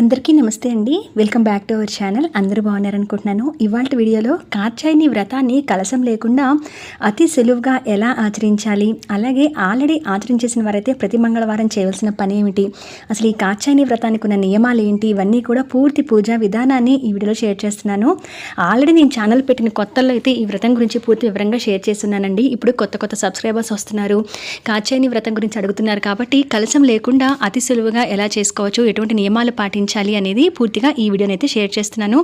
అందరికీ నమస్తే అండి. Welcome back to our channel అందరూ బాగున్నారనుకుంటున్నాను. ఇవాళ వీడియోలో కాచాయిని వ్రతాన్ని కలసం లేకుండా అతి సులువుగా ఎలా ఆచరించాలి? అలాగే ఆల్రెడీ ఆచరించేసిన వారైతే ప్రతి మంగళవారం చేయవలసిన పని ఏమిటి? అసలు ఈ కాచాయిని వ్రతానికి ఉన్న నియమాలు ఏంటి? ఇవన్నీ కూడా పూర్తి పూజా విధానాన్ని ఈ వీడియోలో షేర్ చేస్తున్నాను. ఆల్రెడీ నేను ఛానల్ పెట్టిన కొత్తల్లో అయితే ఈ వ్రతం గురించి పూర్తి వివరంగా షేర్ చేస్తున్నానండి. ఇప్పుడు కొత్త కొత్త సబ్స్క్రైబర్స్ వస్తున్నారు. కాచాయిని వ్రతం గురించి అడుగుతున్నారు కాబట్టి కలసం లేకుండా అతి సులువుగా ఎలా చేసుకోవచ్చు? ఎటువంటి నియమాలు పాటించాలి? అనేది పూర్తిగా ఈ వీడియోని అయితే షేర్ చేస్తున్నాను.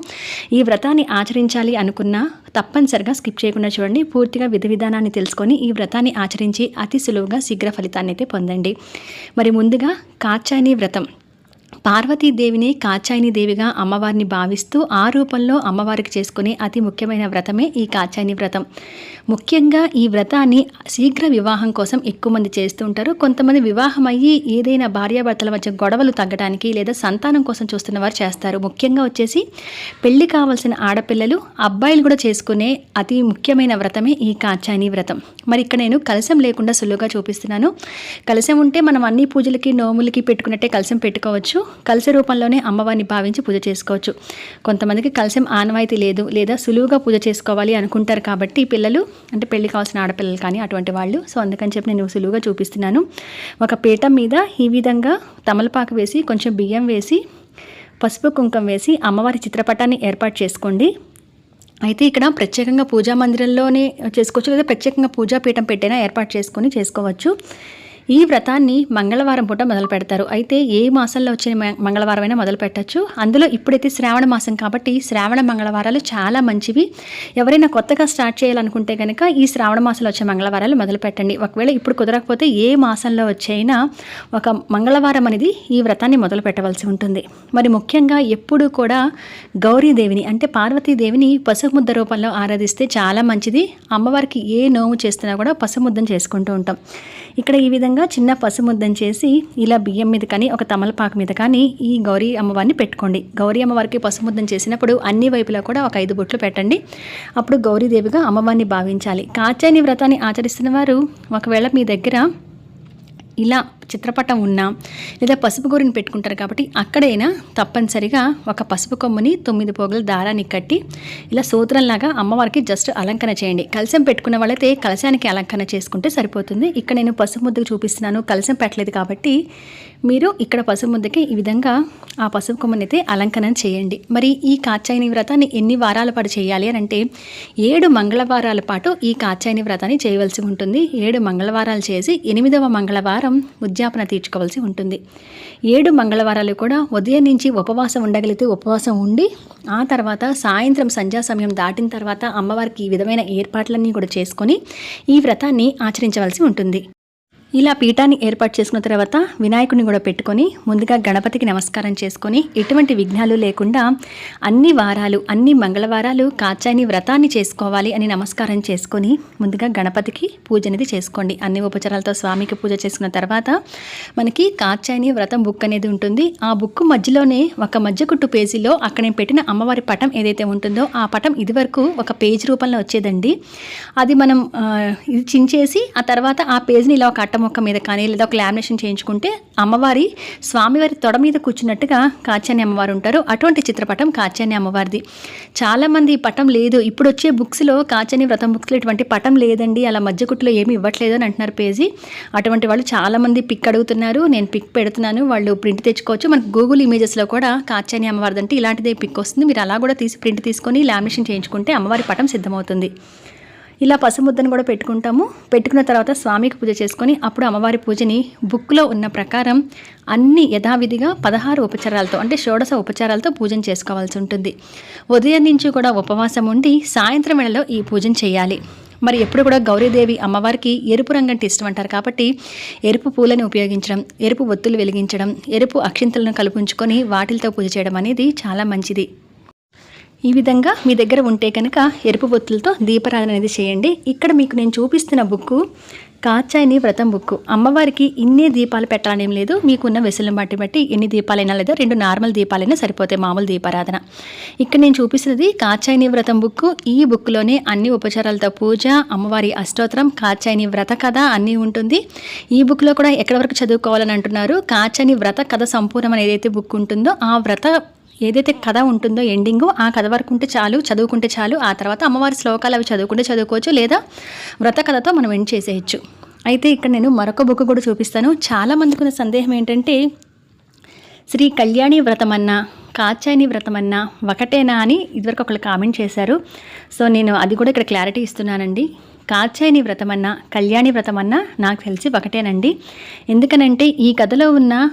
ఈ వ్రతాన్ని ఆచరించాలి అనుకున్నా తప్పనిసరిగా స్కిప్ చేయకుండా చూడండి. పూర్తిగా విధి విధానాన్ని తెలుసుకొని ఈ వ్రతాన్ని ఆచరించి అతి సులువుగా శీఘ్ర ఫలితాన్ని అయితే పొందండి. మరి ముందుగా కాచాయిని వ్రతం. పార్వతీదేవిని కాచాయిని దేవిగా అమ్మవారిని భావిస్తూ ఆ రూపంలో అమ్మవారికి చేసుకునే అతి ముఖ్యమైన వ్రతమే ఈ కాచాయిని వ్రతం. ముఖ్యంగా ఈ వ్రతాన్ని శీఘ్ర వివాహం కోసం ఎక్కువ మంది చేస్తూ ఉంటారు. కొంతమంది వివాహం అయ్యి ఏదైనా భార్యాభర్తల మధ్య గొడవలు తగ్గడానికి లేదా సంతానం కోసం చూస్తున్న వారు చేస్తారు. ముఖ్యంగా వచ్చేసి పెళ్ళి కావాల్సిన ఆడపిల్లలు అబ్బాయిలు కూడా చేసుకునే అతి ముఖ్యమైన వ్రతమే ఈ కాచాయిని వ్రతం. మరి ఇక్కడ నేను కలశం లేకుండా సులువుగా చూపిస్తున్నాను. కలశం ఉంటే మనం అన్ని పూజలకి నోములకి పెట్టుకున్నట్టే కలశం పెట్టుకోవచ్చు. కలశ రూపంలోనే అమ్మవారిని భావించి పూజ చేసుకోవచ్చు. కొంతమందికి కలశం ఆనవాయితీ లేదు లేదా సులువుగా పూజ చేసుకోవాలి అనుకుంటారు కాబట్టి పిల్లలు అంటే పెళ్ళి కావాల్సిన ఆడపిల్లలు కానీ అటువంటి వాళ్ళు సో అందుకని చెప్పి నేను సులువుగా చూపిస్తున్నాను. ఒక పీఠం మీద ఈ విధంగా తమలపాకు వేసి కొంచెం బియ్యం వేసి పసుపు కుంకం వేసి అమ్మవారి చిత్రపటాన్ని ఏర్పాటు చేసుకోండి. అయితే ఇక్కడ ప్రత్యేకంగా పూజా మందిరంలోనే చేసుకోవచ్చు లేదా ప్రత్యేకంగా పూజాపీఠం పెట్టైనా ఏర్పాటు చేసుకొని చేసుకోవచ్చు. ఈ వ్రతాన్ని మంగళవారం పూట మొదలు పెడతారు. అయితే ఏ మాసంలో వచ్చిన మంగళవారం మంగళవారమైనా మొదలు పెట్టచ్చు. అందులో ఇప్పుడైతే శ్రావణ మాసం కాబట్టి శ్రావణ మంగళవారాలు చాలా మంచివి. ఎవరైనా కొత్తగా స్టార్ట్ చేయాలనుకుంటే కనుక ఈ శ్రావణ మాసంలో వచ్చే మంగళవారాలు మొదలు పెట్టండి. ఒకవేళ ఇప్పుడు కుదరకపోతే ఏ మాసంలో వచ్చైనా ఒక మంగళవారం అనేది ఈ వ్రతాన్ని మొదలు పెట్టవలసి ఉంటుంది. మరి ముఖ్యంగా ఎప్పుడూ కూడా గౌరీదేవిని అంటే పార్వతీదేవిని పసుముద్ద రూపంలో ఆరాధిస్తే చాలా మంచిది. అమ్మవారికి ఏ నోము చేస్తున్నా కూడా పసుముద్దం చేసుకుంటూ ఉంటాం. ఇక్కడ ఈ విధంగా చిన్న పసుముద్దం చేసి ఇలా బియ్యం మీద కానీ ఒక తమలపాకు మీద కానీ ఈ గౌరీ అమ్మవారిని పెట్టుకోండి. గౌరీ అమ్మవారికి పసుముద్దం చేసినప్పుడు అన్ని వైపులా కూడా ఒక ఐదు బొట్లు పెట్టండి. అప్పుడు గౌరీదేవిగా అమ్మవారిని భావించాలి. కాచాని వ్రతాన్ని ఆచరిస్తున్న వారు ఒకవేళ మీ దగ్గర ఇలా చిత్రపటం ఉన్నా లేదా పసుపు గోరిని పెట్టుకుంటారు కాబట్టి అక్కడైనా తప్పనిసరిగా ఒక పసుపు కొమ్మని తొమ్మిది పోగుల దారాన్ని కట్టి ఇలా సూత్రంలాగా అమ్మవారికి జస్ట్ అలంకరణ చేయండి. కలశం పెట్టుకున్న వాళ్ళైతే కలశానికి అలంకరణ చేసుకుంటే సరిపోతుంది. ఇక్కడ నేను పసుపు ముద్దకు చూపిస్తున్నాను. కలశం పెట్టలేదు కాబట్టి మీరు ఇక్కడ పసుపు ముద్దకి ఈ విధంగా ఆ పసుపు కొమ్మని అయితే అలంకరణ చేయండి. మరి ఈ కాచాయిని వ్రతాన్ని ఎన్ని వారాల పాటు చేయాలి అని అంటే ఏడు మంగళవారాల పాటు ఈ కాచాయిని వ్రతాన్ని చేయవలసి ఉంటుంది. ఏడు మంగళవారాలు చేసి ఎనిమిదవ మంగళవారం ఉద్యాపన తీర్చుకోవాల్సి ఉంటుంది. ఏడు మంగళవారాలు కూడా ఉదయం నుంచి ఉపవాసం ఉండగలిగితే ఉపవాసం ఉండి ఆ తర్వాత సాయంత్రం సంధ్యా సమయం దాటిన తర్వాత అమ్మవారికి ఈ విధమైన ఏర్పాట్లన్నీ కూడా చేసుకొని ఈ వ్రతాన్ని ఆచరించవలసి ఉంటుంది. ఇలా పీఠాన్ని ఏర్పాటు చేసుకున్న తర్వాత వినాయకుడిని కూడా పెట్టుకొని ముందుగా గణపతికి నమస్కారం చేసుకొని ఎటువంటి విఘ్నాలు లేకుండా అన్ని వారాలు అన్ని మంగళవారాలు కాచాయిని వ్రతాన్ని చేసుకోవాలి అని నమస్కారం చేసుకొని ముందుగా గణపతికి పూజ అనేది చేసుకోండి. అన్ని ఉపచారాలతో స్వామికి పూజ చేసుకున్న తర్వాత మనకి కాచాయిని వ్రతం బుక్ అనేది ఉంటుంది. ఆ బుక్ మధ్యలోనే ఒక మధ్య కుట్టు పేజీలో అక్కడ నేను పెట్టిన అమ్మవారి పటం ఏదైతే ఉంటుందో ఆ పటం ఇదివరకు ఒక పేజ్ రూపంలో వచ్చేదండి. అది మనం ఇది చించేసి ఆ తర్వాత ఆ పేజ్ని ఇలా ఒక అట్ట మొక్క మీద కానీ లేదా ఒక లామినేషన్ చేయించుకుంటే అమ్మవారి స్వామివారి తొడ మీద కూర్చున్నట్టుగా కాచాని అమ్మవారు ఉంటారు. అటువంటి చిత్రపటం కాచాని అమ్మవారిది. చాలామంది ఈ పటం లేదు. ఇప్పుడు వచ్చే బుక్స్లో కాచాని వ్రతం బుక్స్లో ఇటువంటి పటం లేదండి. అలా మధ్య కుట్టులో ఏమి ఇవ్వట్లేదు అని అంటున్నారు పేజీ. అటువంటి వాళ్ళు చాలామంది పిక్ అడుగుతున్నారు. నేను పిక్ పెడుతున్నాను. వాళ్ళు ప్రింట్ తెచ్చుకోవచ్చు. మనకు గూగుల్ ఇమేజెస్లో కూడా కాచాని అమ్మవారిది అంటే ఇలాంటిదే పిక్ వస్తుంది. మీరు అలా కూడా తీసి ప్రింట్ తీసుకొని లామినేషన్ చేయించుకుంటే అమ్మవారి పటం సిద్ధమవుతుంది. ఇలా పసుముద్దను కూడా పెట్టుకుంటాము. పెట్టుకున్న తర్వాత స్వామికి పూజ చేసుకొని అప్పుడు అమ్మవారి పూజని బుక్లో ఉన్న ప్రకారం అన్ని యథావిధిగా పదహారు ఉపచారాలతో అంటే షోడశ ఉపచారాలతో పూజన చేసుకోవాల్సి ఉంటుంది. ఉదయం నుంచి కూడా ఉపవాసం ఉండి సాయంత్రం వేళలో ఈ పూజను చేయాలి. మరి ఎప్పుడు కూడా గౌరీదేవి అమ్మవారికి ఎరుపు రంగు అంటే ఇష్టం అంటారు కాబట్టి ఎరుపు పూలను ఉపయోగించడం ఎరుపు ఒత్తులు వెలిగించడం ఎరుపు అక్షింతలను కలుపుంచుకొని వాటిలతో పూజ చేయడం అనేది చాలా మంచిది. ఈ విధంగా మీ దగ్గర ఉంటే కనుక ఎరుపు బొత్తులతో దీపారాధన అనేది చేయండి. ఇక్కడ మీకు నేను చూపిస్తున్న బుక్కు కాచాయిని వ్రతం బుక్. అమ్మవారికి ఇన్ని దీపాలు పెట్టాలనేం లేదు. మీకున్న వెసులను బట్టి బట్టి ఎన్ని దీపాలైనా లేదా రెండు నార్మల్ దీపాలైనా సరిపోతాయి మామూలు దీపారాధన. ఇక్కడ నేను చూపిస్తున్నది కాచాయిని వ్రతం బుక్. ఈ బుక్లోనే అన్ని ఉపచారాలతో పూజ అమ్మవారి అష్టోత్తరం కాచాయిని వ్రత కథ అన్నీ ఉంటుంది. ఈ బుక్లో కూడా ఎక్కడి వరకు చదువుకోవాలని అంటున్నారు? కాచాయిని వ్రత కథ సంపూర్ణం ఏదైతే బుక్ ఉంటుందో ఆ వ్రత ఏదైతే కథ ఉంటుందో ఎండింగ్ ఆ కథ వరకు ఉంటే చాలు చదువుకుంటే చాలు ఆ తర్వాత అమ్మవారి శ్లోకాలు అవి చదువుకుంటే చదువుకోవచ్చు లేదా వ్రత కథతో మనం ఎండ్ చేసేయచ్చు. అయితే ఇక్కడ నేను మరొక బుక్ కూడా చూపిస్తాను. చాలామందికి ఉన్న సందేహం ఏంటంటే శ్రీ కళ్యాణి వ్రతమన్నా కాచాయని వ్రతమన్నా ఒకటేనా అని ఇదివరకు ఒకళ్ళు కామెంట్ చేశారు. సో నేను అది కూడా ఇక్కడ క్లారిటీ ఇస్తున్నానండి. కాచాయని వ్రతమన్నా కళ్యాణి వ్రతమన్నా నాకు తెలిసి ఒకటేనండి. ఎందుకనంటే ఈ కథలో ఉన్న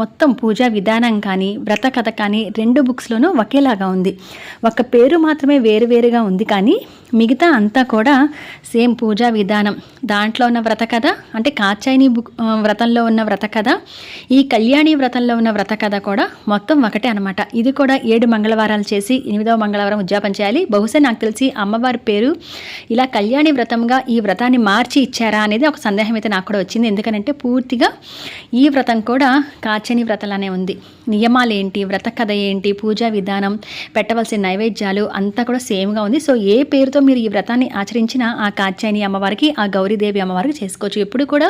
మొత్తం పూజా విధానం కానీ వ్రత కథ కానీ రెండు బుక్స్లోనూ ఒకేలాగా ఉంది. ఒక పేరు మాత్రమే వేరువేరుగా ఉంది కానీ మిగతా అంతా కూడా సేమ్ పూజా విధానం. దాంట్లో ఉన్న వ్రత కథ అంటే కాచాయిని బుక్ వ్రతంలో ఉన్న వ్రత కథ ఈ కళ్యాణి వ్రతంలో ఉన్న వ్రత కథ కూడా మొత్తం ఒకటే అనమాట ఇది కూడా ఏడు మంగళవారాలు చేసి ఎనిమిదవ మంగళవారం ఉద్యాపన చేయాలి. బహుశా నాకు తెలిసి అమ్మవారి పేరు ఇలా కళ్యాణి వ్రతంగా ఈ వ్రతాన్ని మార్చి ఇచ్చారా అనేది ఒక సందేహం అయితే నాకు కూడా వచ్చింది. ఎందుకంటే పూర్తిగా ఈ వ్రతం కూడా పచ్చని వ్రతలనే ఉంది. నియమాలు ఏంటి వ్రత కథ ఏంటి పూజా విధానం పెట్టవలసిన నైవేద్యాలు అంతా కూడా సేమ్గా ఉంది. సో ఏ పేరుతో మీరు ఈ వ్రతాన్ని ఆచరించినా ఆ కాత్యాయని అమ్మవారికి ఆ గౌరీదేవి అమ్మవారికి చేసుకోవచ్చు. ఎప్పుడు కూడా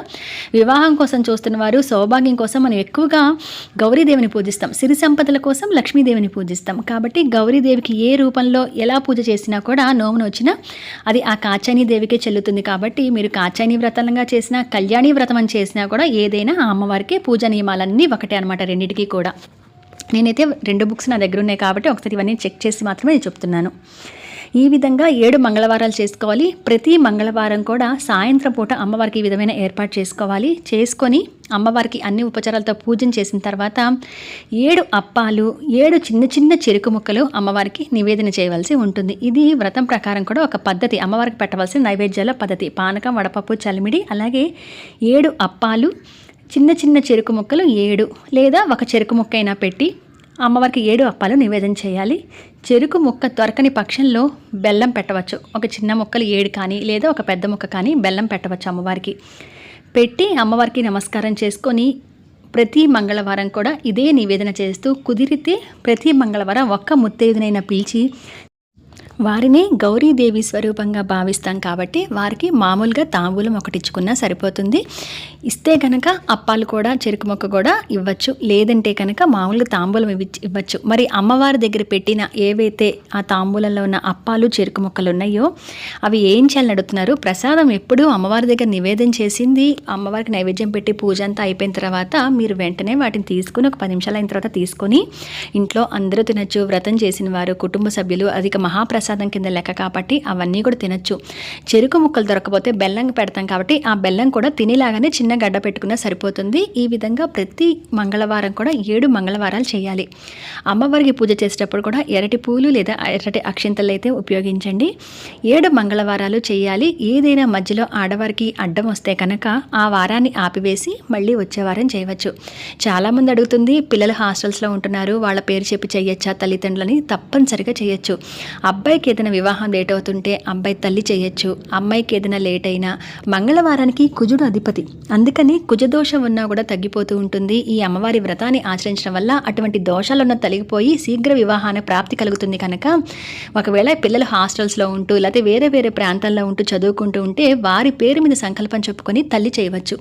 వివాహం కోసం చూస్తున్న వారు సౌభాగ్యం కోసం మనం ఎక్కువగా గౌరీదేవిని పూజిస్తాం. సిరి సంపదల కోసం లక్ష్మీదేవిని పూజిస్తాం. కాబట్టి గౌరీదేవికి ఏ రూపంలో ఎలా పూజ చేసినా కూడా నోమును వచ్చినా అది ఆ కాచాయని దేవికే చెల్లుతుంది. కాబట్టి మీరు కాచాయని వ్రతంగా చేసినా కళ్యాణి వ్రతం అని చేసినా కూడా ఏదైనా ఆ అమ్మవారికి పూజ నియమాలన్నీ ఒకటే అనమాట రెండింటికి కూడా. నేనైతే రెండు బుక్స్ నా దగ్గర ఉన్నాయి కాబట్టి ఒకసారి ఇవన్నీ చెక్ చేసి మాత్రమే నేను చెప్తున్నాను. ఈ విధంగా ఏడు మంగళవారాలు చేసుకోవాలి. ప్రతి మంగళవారం కూడా సాయంత్రం పూట అమ్మవారికి ఈ విధమైన ఏర్పాటు చేసుకోవాలి. చేసుకొని అమ్మవారికి అన్ని ఉపచారాలతో పూజన చేసిన తర్వాత ఏడు అప్పాలు ఏడు చిన్న చిన్న చెరుకు ముక్కలు అమ్మవారికి నివేదన చేయవలసి ఉంటుంది. ఇది వ్రతం ప్రకారం కూడా ఒక పద్ధతి. అమ్మవారికి పెట్టవలసిన నైవేద్యాల పద్ధతి. పానకం వడపప్పు చలిమిడి అలాగే ఏడు అప్పాలు చిన్న చిన్న చెరుకు ముక్కలు ఏడు లేదా ఒక చెరుకు ముక్క అయినా పెట్టి అమ్మవారికి ఏడు అప్పాలు నివేదన చేయాలి. చెరుకు ముక్క దొరకని పక్షంలో బెల్లం పెట్టవచ్చు. ఒక చిన్న ముక్కలు ఏడు కానీ లేదా ఒక పెద్ద ముక్క కానీ బెల్లం పెట్టవచ్చు అమ్మవారికి. పెట్టి అమ్మవారికి నమస్కారం చేసుకొని ప్రతి మంగళవారం కూడా ఇదే నివేదన చేస్తూ కుదిరితే ప్రతి మంగళవారం ఒక్క ముత్తైదునైనా పిలిచి వారిని గౌరీదేవి స్వరూపంగా భావిస్తాం కాబట్టి వారికి మామూలుగా తాంబూలం ఒకటి ఇచ్చుకున్నా సరిపోతుంది. ఇస్తే కనుక అప్పాలు కూడా చెరుకు మొక్క కూడా ఇవ్వచ్చు. లేదంటే కనుక మామూలుగా తాంబూలం ఇవ్వచ్చు. మరి అమ్మవారి దగ్గర పెట్టిన ఏవైతే ఆ తాంబూలంలో ఉన్న అప్పాలు చెరుకు మొక్కలు ఉన్నాయో అవి ఏం చేయాలని అడుగుతున్నారు? ప్రసాదం ఎప్పుడూ అమ్మవారి దగ్గర నివేదన చేసింది. అమ్మవారికి నైవేద్యం పెట్టి పూజ అంతా అయిపోయిన తర్వాత మీరు వెంటనే వాటిని తీసుకుని ఒక పది నిమిషాలు అయిన తర్వాత తీసుకొని ఇంట్లో అందరూ తినచ్చు. వ్రతం చేసిన వారు కుటుంబ సభ్యులు అధిక మహాప్రసాదం ప్రసాదం కింద లెక్క కాబట్టి అవన్నీ కూడా తినచ్చు. చెరుకు ముక్కలు దొరకపోతే బెల్లం పెడతాం కాబట్టి ఆ బెల్లం కూడా తినేలాగానే చిన్న గడ్డ పెట్టుకున్నా సరిపోతుంది. ఈ విధంగా ప్రతి మంగళవారం కూడా ఏడు మంగళవారాలు చేయాలి. అమ్మవారికి పూజ చేసేటప్పుడు కూడా ఎరటి పూలు లేదా ఎర్రటి అక్షింతలు అయితే ఉపయోగించండి. ఏడు మంగళవారాలు చేయాలి. ఏదైనా మధ్యలో ఆడవారికి అడ్డం వస్తే కనుక ఆ వారాన్ని ఆపివేసి మళ్ళీ వచ్చే వారం చేయవచ్చు. చాలామంది అడుగుతుంది పిల్లలు హాస్టల్స్లో ఉంటున్నారు వాళ్ళ పేరు చెప్పి చేయొచ్చా తల్లిదండ్రులని? తప్పనిసరిగా చేయొచ్చు. అబ్బాయి అబ్బాయికి ఏదైనా వివాహం లేట్ అవుతుంటే అబ్బాయి తల్లి చేయొచ్చు. అమ్మాయికి ఏదైనా లేట్ అయినా మంగళవారానికి కుజుడు అధిపతి. అందుకని కుజదోషం ఉన్నా కూడా తగ్గిపోతూ ఉంటుంది. ఈ అమ్మవారి వ్రతాన్ని ఆచరించడం వల్ల అటువంటి దోషాలున్న తొలగిపోయి శీఘ్ర వివాహాన్ని ప్రాప్తి కలుగుతుంది కనుక ఒకవేళ పిల్లలు హాస్టల్స్లో ఉంటూ లేకపోతే వేరే వేరే ప్రాంతాల్లో ఉంటూ చదువుకుంటూ ఉంటే వారి పేరు మీద సంకల్పం చెప్పుకొని తల్లి చేయవచ్చు.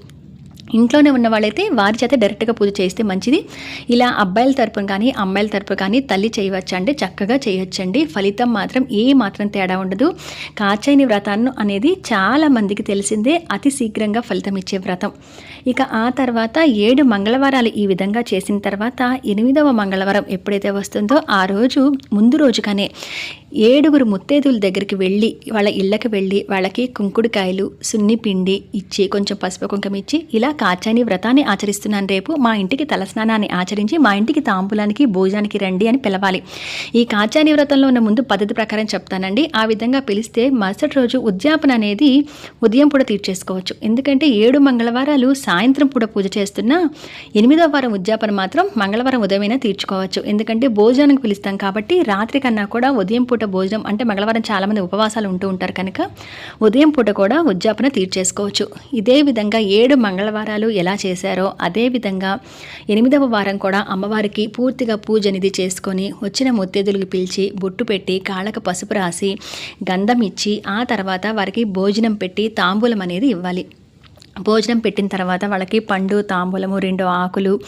ఇంట్లోనే ఉన్న వాళ్ళైతే వారి చేత డైరెక్ట్గా పూజ చేస్తే మంచిది. ఇలా అబ్బాయిల తరపున కానీ అమ్మాయిల తరపు కానీ తల్లి చేయవచ్చు అంటే చక్కగా చేయొచ్చండి. ఫలితం మాత్రం ఏ మాత్రం తేడా ఉండదు. కాచైని వ్రతాన్ని అనేది చాలా మందికి తెలిసిందే అతి శీఘ్రంగా ఫలితం ఇచ్చే వ్రతం. ఇక ఆ తర్వాత ఏడు మంగళవారాలు ఈ విధంగా చేసిన తర్వాత ఎనిమిదవ మంగళవారం ఎప్పుడైతే వస్తుందో ఆ రోజు ముందు రోజుగానే ఏడుగురు ముత్తేదుల దగ్గరికి వెళ్ళి వాళ్ళ ఇళ్ళకి వెళ్ళి వాళ్ళకి కుంకుడుకాయలు సున్ని పిండి ఇచ్చి కొంచెం పసుపు కుంకం ఇచ్చి ఇలా కాచాని వ్రతాన్ని ఆచరిస్తున్నాను రేపు. మా ఇంటికి తలస్నానాన్ని ఆచరించి మా ఇంటికి తాంబూలానికి భోజనానికి రండి అని పిలవాలి. ఈ కాచాని వ్రతంలో ఉన్న ముందు పద్ధతి ప్రకారం చెప్తానండి. ఆ విధంగా పిలిస్తే మరుసటి రోజు ఉద్యాపన అనేది ఉదయం పూట తీర్చేసుకోవచ్చు. ఎందుకంటే ఏడు మంగళవారాలు సాయంత్రం పూట పూజ చేస్తున్నా ఎనిమిదవ వారం ఉద్యాపన మాత్రం మంగళవారం ఉదయమైనా తీర్చుకోవచ్చు. ఎందుకంటే భోజనానికి పిలుస్తాం కాబట్టి రాత్రి కన్నా కూడా ఉదయం పూట భోజనం అంటే మంగళవారం చాలామంది ఉపవాసాలు ఉంటూ ఉంటారు కనుక ఉదయం పూట కూడా ఉద్యాపన తీర్చేసుకోవచ్చు. ఇదే విధంగా ఏడు మంగళవారాలు ఎలా చేశారో అదే విధంగా ఎనిమిదవ వారం కూడా అమ్మవారికి పూర్తిగా పూజ అనేది చేసుకొని వచ్చిన ముత్తేదులకు పిలిచి బొట్టు పెట్టి కాళ్ళకు పసుపు రాసి గంధం ఇచ్చి ఆ తర్వాత వారికి భోజనం పెట్టి తాంబూలం అనేది ఇవ్వాలి. భోజనం పెట్టిన తర్వాత వాళ్ళకి పండు తాంబూలము రెండు ఆకులు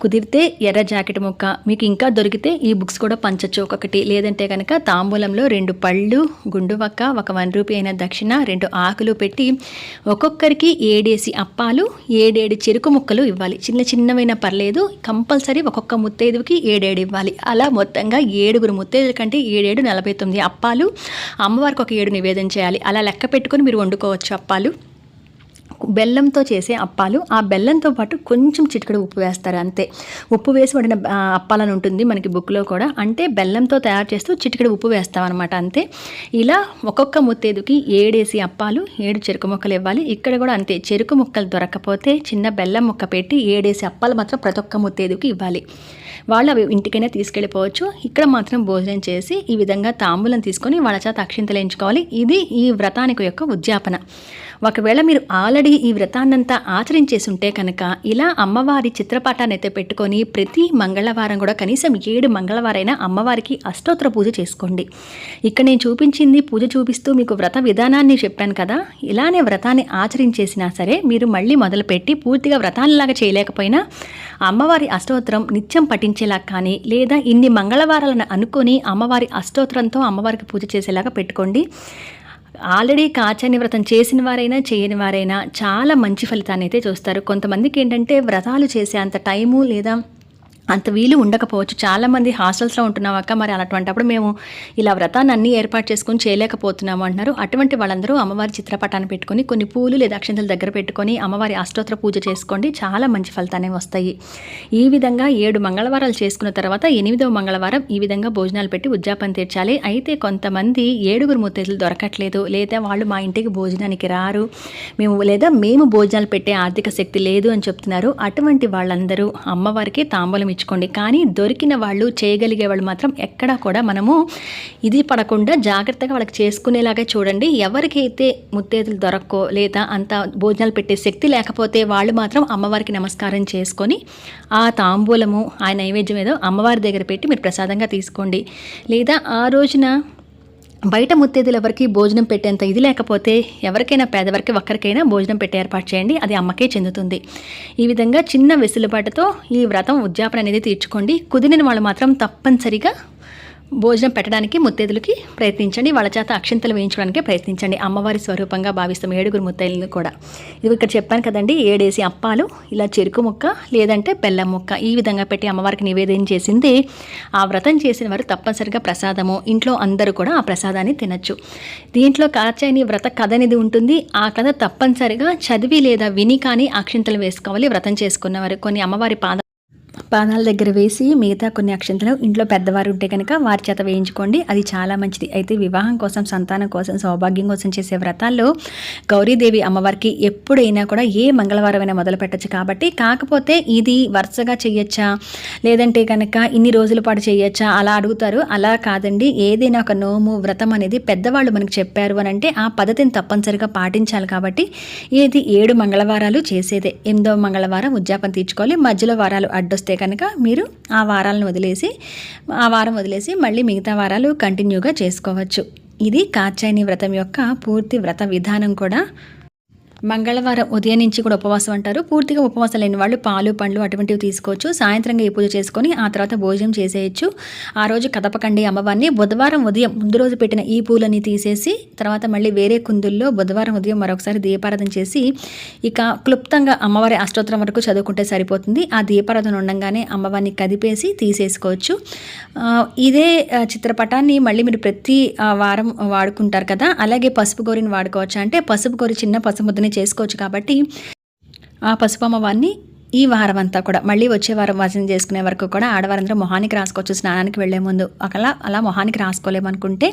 కుదిరితే ఎర్ర జాకెట్ ముక్క. మీకు ఇంకా దొరికితే ఈ బుక్స్ కూడా పంచచ్చు ఒక్కొక్కటి. లేదంటే కనుక తాంబూలంలో రెండు పళ్ళు గుండువక్క ఒక వన్ రూపీ అయిన దక్షిణ రెండు ఆకులు పెట్టి ఒక్కొక్కరికి ఏడేసి అప్పాలు ఏడేడు చెరుకు ముక్కలు ఇవ్వాలి. చిన్న చిన్నవైనా పర్లేదు కంపల్సరీ ఒక్కొక్క ముత్తైదుకి ఏడేడు ఇవ్వాలి. అలా మొత్తంగా ఏడుగురు ముత్తైదుల కంటే ఏడేడు నలభై తొమ్మిది అప్పాలు అమ్మవారికి ఒక ఏడు నివేదన చేయాలి. అలా లెక్క పెట్టుకొని మీరు వండుకోవచ్చు అప్పాలు. బెల్లంతో చేసే అప్పాలు ఆ బెల్లంతో పాటు కొంచెం చిటికడు ఉప్పు వేస్తారు అంతే. ఉప్పు వేసి పడిన అప్పాలని ఉంటుంది మనకి బుక్లో కూడా. అంటే బెల్లంతో తయారు చేస్తూ చిటికడు ఉప్పు వేస్తాం అనమాట అంతే. ఇలా ఒక్కొక్క ముత్తేదుకి ఏడేసి అప్పాలు ఏడు చెరుకు ముక్కలు ఇవ్వాలి. ఇక్కడ కూడా అంతే. చెరుకు ముక్కలు దొరకకపోతే చిన్న బెల్లం ముక్క పెట్టి ఏడేసి అప్పాలు మాత్రం ప్రతి ఒక్క ముత్తేదుకి ఇవ్వాలి. వాళ్ళు అవి ఇంటికైనా తీసుకెళ్ళిపోవచ్చు. ఇక్కడ మాత్రం భోజనం చేసి ఈ విధంగా తాంబూలం తీసుకొని వాళ్ళ చేత అక్షింతలు ఎంచుకోవాలి. ఇది ఈ వ్రతానికి యొక్క ఉద్యాపన. ఒకవేళ మీరు ఆల్రెడీ ఈ వ్రతాన్నంతా ఆచరించేసి ఉంటే కనుక ఇలా అమ్మవారి చిత్రపటాన్ని అయితే పెట్టుకొని ప్రతి మంగళవారం కూడా కనీసం ఏడు మంగళవారైనా అమ్మవారికి అష్టోత్తర పూజ చేసుకోండి. ఇక్కడ నేను చూపించింది పూజ చూపిస్తూ మీకు వ్రత విధానాన్ని చెప్పాను కదా. ఇలానే వ్రతాన్ని ఆచరించేసినా సరే మీరు మళ్ళీ మొదలుపెట్టి పూర్తిగా వ్రతాన్నిలాగా చేయలేకపోయినా అమ్మవారి అష్టోత్తరం నిత్యం పఠించేలా కానీ లేదా ఇన్ని మంగళవారాలను అనుకొని అమ్మవారి అష్టోత్తరంతో అమ్మవారికి పూజ చేసేలాగా పెట్టుకోండి. ఆల్రెడీ కాచని వ్రతం చేసిన వారైనా చేయని వారైనా చాలా మంచి ఫలితాన్ని అయితే చూస్తారు. కొంతమందికి ఏంటంటే వ్రతాలు చేసే అంత టైము లేదా అంత వీలు ఉండకపోవచ్చు. చాలామంది హాస్టల్స్లో ఉంటున్నాం అక్క మరి అలాంటప్పుడు మేము ఇలా వ్రతాన్ని అన్ని ఏర్పాటు చేసుకొని చేయలేకపోతున్నాము అంటున్నారు. అటువంటి వాళ్ళందరూ అమ్మవారి చిత్రపటాన్ని పెట్టుకొని కొన్ని పూలు లేదా అక్షంతల దగ్గర పెట్టుకొని అమ్మవారి అష్టోత్తర పూజ చేసుకోండి. చాలా మంచి ఫలితాన్ని వస్తాయి. ఈ విధంగా ఏడు మంగళవారాలు చేసుకున్న తర్వాత ఎనిమిదవ మంగళవారం ఈ విధంగా భోజనాలు పెట్టి ఉద్యాపన తీర్చాలి. అయితే కొంతమంది ఏడుగురు ముత్తైదులు దొరకట్లేదు లేదా వాళ్ళు మా ఇంటికి భోజనానికి రారు. మేము లేదా మేము భోజనాలు పెట్టే ఆర్థిక శక్తి లేదు అని చెప్తున్నారు. అటువంటి వాళ్ళందరూ అమ్మవారికి తాంబూలం ఇచ్చుకోండి కానీ దొరికిన వాళ్ళు చేయగలిగే వాళ్ళు మాత్రం ఎక్కడా కూడా మనము ఇది పడకుండా జాగ్రత్తగా వాళ్ళకి చేసుకునేలాగా చూడండి. ఎవరికైతే ముత్తేదులు దొరక్కో లేదా అంత భోజనాలు పెట్టే శక్తి లేకపోతే వాళ్ళు మాత్రం అమ్మవారికి నమస్కారం చేసుకొని ఆ తాంబూలము ఆ నైవేద్యం ఏదో అమ్మవారి దగ్గర పెట్టి మీరు ప్రసాదంగా తీసుకోండి. లేదా ఆ రోజున బయట ముత్తేదులు ఎవరికి భోజనం పెట్టేంత ఇది లేకపోతే ఎవరికైనా పేదవారికి ఒక్కరికైనా భోజనం పెట్టే ఏర్పాటు చేయండి అది అమ్మకే చెందుతుంది. ఈ విధంగా చిన్న వెసులుబాటుతో ఈ వ్రతం ఉద్యాపన అనేది తీర్చుకోండి. కుదిరిన వాళ్ళు మాత్రం తప్పనిసరిగా భోజనం పెట్టడానికి ముత్తైదులకి ప్రయత్నించండి. వాళ్ళ చేత అక్షింతలు వేయించడానికి ప్రయత్నించండి. అమ్మవారి స్వరూపంగా భావిస్తాం ఏడుగురు ముత్తైదులను కూడా. ఇది ఇక్కడ చెప్పాను కదండి ఏడేసి అప్పాలు ఇలా చెరుకు ముక్క లేదంటే బెల్లం ముక్క. ఈ విధంగా పెట్టి అమ్మవారికి నివేదన చేసింది. ఆ వ్రతం చేసిన వారు తప్పనిసరిగా ప్రసాదము. ఇంట్లో అందరూ కూడా ఆ ప్రసాదాన్ని తినచ్చు. దీంట్లో కాచాయని వ్రత కథ అనేది ఉంటుంది. ఆ కథ తప్పనిసరిగా చదివి లేదా విని కానీ అక్షింతలు వేసుకోవాలి. వ్రతం చేసుకున్నవారు. కొన్ని అమ్మవారి పాద పాదాల దగ్గర వేసి మిగతా కొన్ని అక్షంతలు ఇంట్లో పెద్దవారు ఉంటే కనుక వారి చేత వేయించుకోండి. అది చాలా మంచిది. అయితే వివాహం కోసం సంతానం కోసం సౌభాగ్యం కోసం చేసే వ్రతాల్లో గౌరీదేవి అమ్మవారికి ఎప్పుడైనా కూడా ఏ మంగళవారమైనా మొదలు పెట్టచ్చు కాబట్టి కాకపోతే ఇది వరుసగా చేయొచ్చా లేదంటే కనుక ఇన్ని రోజుల పాటు చేయొచ్చా అలా అడుగుతారు. అలా కాదండి. ఏదైనా ఒక నోము వ్రతం అనేది పెద్దవాళ్ళు మనకు చెప్పారు అని అంటే ఆ పద్ధతిని తప్పనిసరిగా పాటించాలి కాబట్టి ఇది ఏడు మంగళవారాలు చేసేదే. ఎనిమిదవ మంగళవారం ఉద్యాపన తీర్చుకోవాలి. మధ్యలో వారాలు వస్తే కనుక మీరు ఆ వారాలను వదిలేసి ఆ వారం వదిలేసి మళ్ళీ మిగతా వారాలు కంటిన్యూగా చేసుకోవచ్చు. ఇది కాచాయని వ్రతం యొక్క పూర్తి వ్రత విధానం కూడా మంగళవారం ఉదయం నుంచి కూడా ఉపవాసం అంటారు. పూర్తిగా ఉపవాసం లేని వాళ్ళు పాలు పండ్లు అటువంటివి తీసుకోవచ్చు. సాయంత్రంగా ఈ పూజ చేసుకొని ఆ తర్వాత భోజనం చేసేయచ్చు. ఆ రోజు కదపకండి అమ్మవారిని. బుధవారం ఉదయం ముందు రోజు పెట్టిన ఈ పూలని తీసేసి తర్వాత మళ్ళీ వేరే కుందుల్లో బుధవారం ఉదయం మరొకసారి దీపారాధన చేసి ఇక క్లుప్తంగా అమ్మవారి అష్టోత్తరం వరకు చదువుకుంటే సరిపోతుంది. ఆ దీపారాధన ఉండగానే అమ్మవారిని కదిపేసి తీసేసుకోవచ్చు. ఇదే చిత్రపటాన్ని మళ్ళీ మీరు ప్రతి వారం వాడుకుంటారు కదా? అలాగే పసుపు గోరిని వాడుకోవచ్చు? అంటే పసుపు గోరి చిన్న పసుముద్దని చేసుకోవచ్చు కాబట్టి ఆ పసుపు అమ్మవారిని ఈ వారం అంతా కూడా మళ్ళీ వచ్చే వారం వాసన చేసుకునే వరకు కూడా ఆడవారందరూ మొహానికి రాసుకోవచ్చు స్నానానికి వెళ్ళే ముందు. ఒకలా అలా మొహానికి రాసుకోలేమనుకుంటే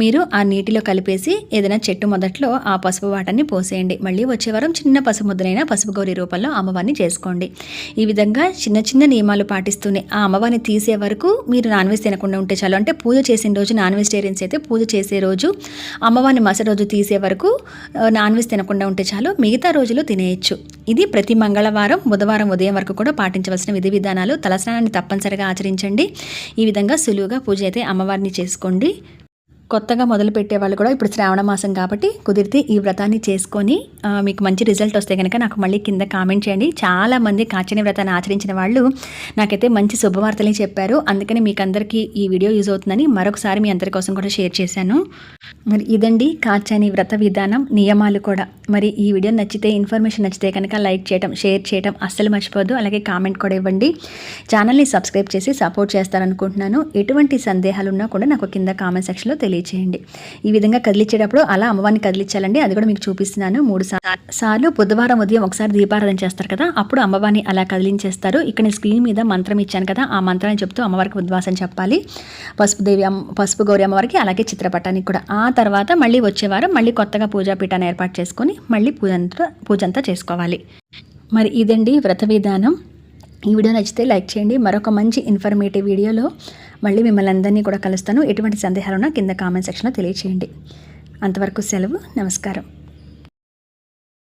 మీరు ఆ నీటిలో కలిపేసి ఏదైనా చెట్టు మొదట్లో ఆ పసుపు వాటర్ని పోసేయండి. మళ్ళీ వచ్చే వారం చిన్న పసుపు ముద్దనైనా పసుపు గౌరి రూపంలో అమ్మవారిని చేసుకోండి. ఈ విధంగా చిన్న చిన్న నియమాలు పాటిస్తూనే ఆ అమ్మవారిని తీసే వరకు మీరు నాన్ వెజ్ తినకుండా ఉంటే చాలు. అంటే పూజ చేసిన రోజు నాన్ వెజిటేరియన్స్ అయితే పూజ చేసే రోజు అమ్మవారిని మస రోజు తీసే వరకు నాన్ వెజ్ తినకుండా ఉంటే చాలు మిగతా రోజులు తినేయచ్చు. ఇది ప్రతి మంగళవారం బుధవారం ఉదయం వరకు కూడా పాటించవలసిన విధి విధానాలు తలస్నానాన్ని తప్పనిసరిగా ఆచరించండి. ఈ విధంగా సులువుగా పూజ అయితే అమ్మవారిని చేసుకోండి. కొత్తగా మొదలు పెట్టే వాళ్ళు కూడా ఇప్పుడు శ్రావణ మాసం కాబట్టి కుదిరితే ఈ వ్రతాన్ని చేసుకొని మీకు మంచి రిజల్ట్ వస్తే కనుక నాకు మళ్ళీ కింద కామెంట్ చేయండి. చాలా మంది కాచని వ్రతాన్ని ఆచరించిన వాళ్ళు నాకైతే మంచి శుభవార్తలని చెప్పారు. అందుకని మీకు అందరికీ ఈ వీడియో యూజ్ అవుతుందని మరొకసారి మీ అందరి కోసం కూడా షేర్ చేశాను. మరి ఇదండి కాచని వ్రత విధానం నియమాలు కూడా. మరి ఈ వీడియో నచ్చితే ఇన్ఫర్మేషన్ నచ్చితే కనుక లైక్ చేయడం షేర్ చేయడం అస్సలు మర్చిపోద్దు అలాగే కామెంట్ కూడా ఇవ్వండి. ఛానల్ని సబ్స్క్రైబ్ చేసి సపోర్ట్ చేస్తారనుకుంటున్నాను. ఎటువంటి సందేహాలు ఉన్నా కూడా నాకు కింద కామెంట్ సెక్షన్లో తెలియచేయండి. ఈ విధంగా కదిలించేటప్పుడు అలా అమ్మవారిని కదిలించాలండి అది కూడా మీకు చూపిస్తున్నాను. మూడు సార్లు. బుధవారం ఉదయం ఒకసారి దీపారాధన చేస్తారు కదా అప్పుడు అమ్మవారిని అలా కదిలించేస్తారు. ఇక్కడ స్క్రీన్ మీద మంత్రం ఇచ్చాను కదా ఆ మంత్రాన్ని చెప్తూ అమ్మవారికి ఉద్వాసం చెప్పాలి. పసుపు దేవి అమ్మ పసుపు గౌరి అమ్మవారికి అలాగే చిత్రపటానికి కూడా. ఆ తర్వాత మళ్ళీ వచ్చేవారం మళ్ళీ కొత్తగా పూజాపీఠాన్ని ఏర్పాటు చేసుకొని మళ్ళీ పూజంతా పూజంతా చేసుకోవాలి. మరి ఇదండి వ్రత విధానం. ఈ వీడియో నచ్చితే లైక్ చేయండి. మరొక మంచి ఇన్ఫర్మేటివ్ వీడియోలో మళ్ళీ మిమ్మల్ని అందరినీ కూడా కలుస్తాను. ఎటువంటి సందేహాలున్నా కింద కామెంట్ సెక్షన్లో తెలియచేయండి. అంతవరకు సెలవు. నమస్కారం.